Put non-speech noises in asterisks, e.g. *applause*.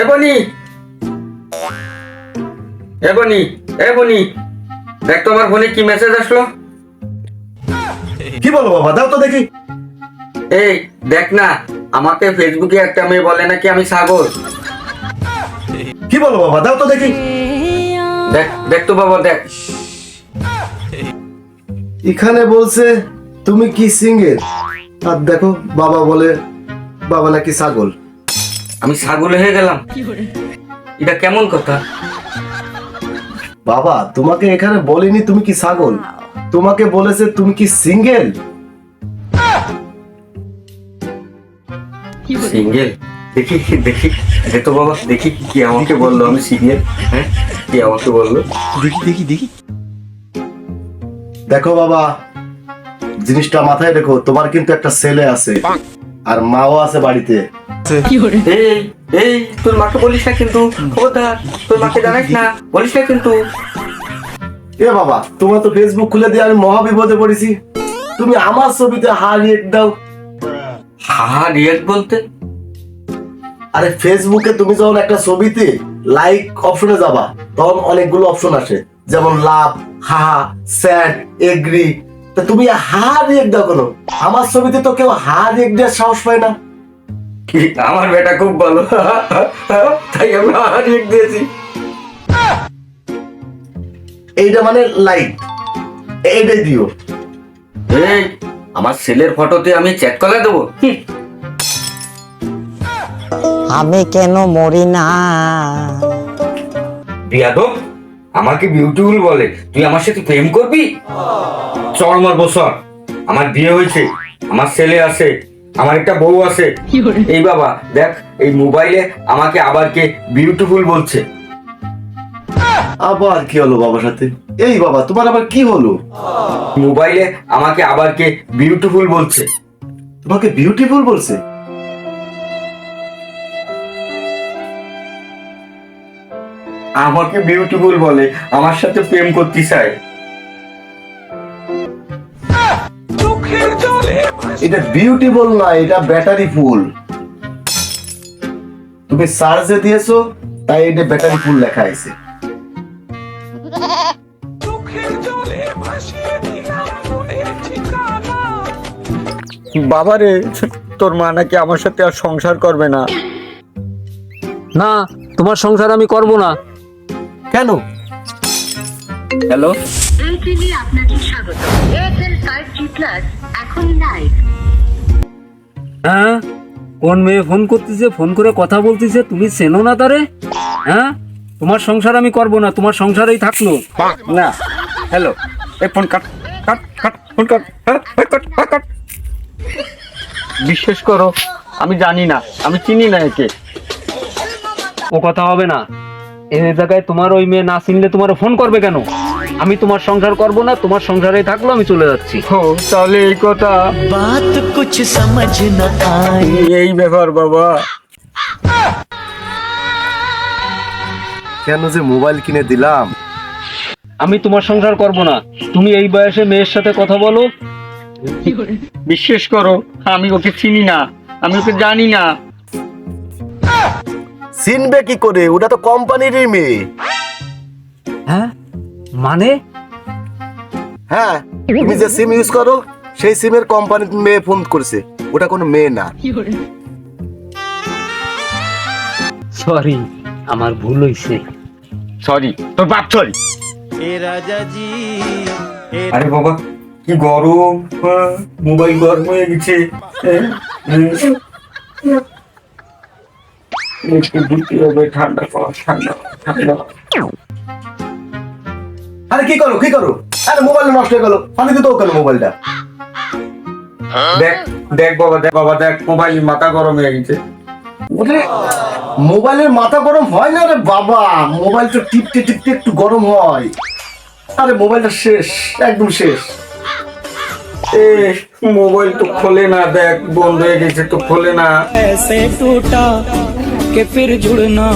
এ বনি। এ বনি এ বনি। দেখ তো আমার ফোনে কি মেসেজ আসলো। কি বলো বাবা দাও তো দেখি। এই দেখ না আমাকে ফেসবুকে একটা মেয়ে বলে নাকি আমি সাগর। কি বলো বাবা দাও তো দেখি। দেখ দেখ তো বাবা দেখ। এখানে বলছে তুমি কি সিঙ্গেল আর দেখো বাবা বলে বাবা নাকি ছাগল আমি ছাগল হয়ে গেলাম। এটা কেমন কথা? বাবা তোমাকে এখানে বলিনি তুমি কি ছাগল? তোমাকে বলেছে তুমি কি সিঙ্গেল? সিঙ্গেল? দেখি দেখি তো বাবা দেখি কি আমাকে বলল। আমি সিঙ্গেল হ্যাঁ? কি আমাকে বলল? দেখি দেখি দেখি। দেখো বাবা জিনিসটা মাথায় রেখো তোমার কিন্তু একটা ছেলে আছে। আর মাও আছে বাড়িতে। এই এই তোর মাকে বলিস না কিন্তু। খবরদার তোর মাকে জানাস না। বলিস না কিন্তু। এ বাবা তোমার তো ফেসবুক খুলে দিয়ে আমি মহা বিপদে পড়েছি। তুমি আমার ছবিতে হা রিয়েক্ট দাও। হা রিয়েক্ট বলতে? আরে ফেসবুকে তুমি যখন একটা ছবিতে লাইক অপশনে যাবা তখন অনেকগুলো অপশন আসে। যেমন লাভ হা স্যাড এগ্রি তা তুমি হা রিয়েক্ট দাও কেন? আমার ছবিতে তো কেউ হা রিয়েক্ট দেওয়ার সাহস পায় না। আমার বেটা খুব ভালো। তাই আমি হা রিয়েক্ট দিয়েছি। এইটা মানে লাইক এইটাই দিও। এই আমার ছেলের ফটোতে আমি চেক করে দেবো? আমি কেন মরি না? বিয়াদব আমাকে বিউটিফুল বলে। তুই আমার সাথে প্রেম করবি? চল আমার বসর আমার বিয়ে হয়েছে আমার ছেলে আছে আমার একটা বউ আছে। এই বাবা দেখ এই মোবাইলে আমাকে আবার কে বিউটিফুল বলছে। আবার কি হলো বাবার সাথে? এই বাবা তোমার আবার কি হলো? মোবাইলে আমাকে আবার কে বিউটিফুল বলছে। তোমাকে বিউটিফুল বলছে? আমাকে বিউটিফুল বলে আমার সাথে প্রেম করতে চায়। এটা বিউটিফুল না এটা ব্যাটারি ফুল তুমি চার্জে দিয়েছ তাই এটা ব্যাটারি ফুল লেখা আছে। বাবারে তোর মা নাকি আমার সাথে আর সংসার করবে না? না তোমার সংসার আমি করব না। কেন? হ্যালো? এয়ারটেলে আপনাকে স্বাগত। এয়ারটেল ফাইভ জি প্লাস এখন লাইভ হ্যাঁ? কোন মেয়ে ফোন করতেছে ফোন করে কথা বলতেছে তুমি চেনো না তারে? হ্যাঁ? তোমার সংসার আমি করব না তোমার সংসারেই থাকল। না। হ্যালো। এই ফোন কাট কাট কাট ফোন কাট হ্যাঁ? কাট কাট। বিশ্বাস করো আমি জানি না আমি চিনি না একে। ও কথা হবে না। এনে জায়গায় তোমার ওই মেয়ে না চিনলে তোমার ফোন করবে কেন? আমি তোমার সংসার করব না তোমার সংসারে থাকল আমি চলে যাচ্ছি। তাহলে এই কথা বাত কুছ সমঝ না আই এই ব্যাপার বাবা। কেন যে মোবাইল কিনে দিলাম? আমি তোমার সংসার করব না। তুমি এই বয়সে মেয়ের সাথে কথা বলো। বিশ্বাস করো আমি ওকে চিনি না আমি ওকে জানি না। চিনবে কি করে? ওটা তো কোম্পানিরই মেয়ে। হ্যাঁ? মানে? হ্যাঁ তুমি যে সিম ইউজ করো সেই সিমের কোম্পানি মেয়ে ফোন করেছে। ওটা কোনো মেয়ে না। সরি আমার ভুল হইছে। সরি তোর বাপ সরি এ রাজা জি আরে বাবা কি গরম হ্যাঁ? মোবাইল গরম হয়ে গেছে। হ্যাঁ? হ্যাঁ? *laughs* আরে কি করো কি করো? আরে মোবাইল নষ্ট হয়ে গেল। তো কেন মোবাইলটা দেখ দেখ বাবা দেখ বাবা, দেখ মোবাইল মাথা গরম হয়ে গেছে। মোবাইলের মাথা গরম হয় না রে বাবা। মোবাইল তো টিপতে টিপতে একটু গরম হয়। আরে মোবাইলটা শেষ, একদম শেষ। এ মোবাইল তো খোলে না, দেখ, বন্ধ হয়ে গেছে, তো খোলে না। कि फिर जुड़ना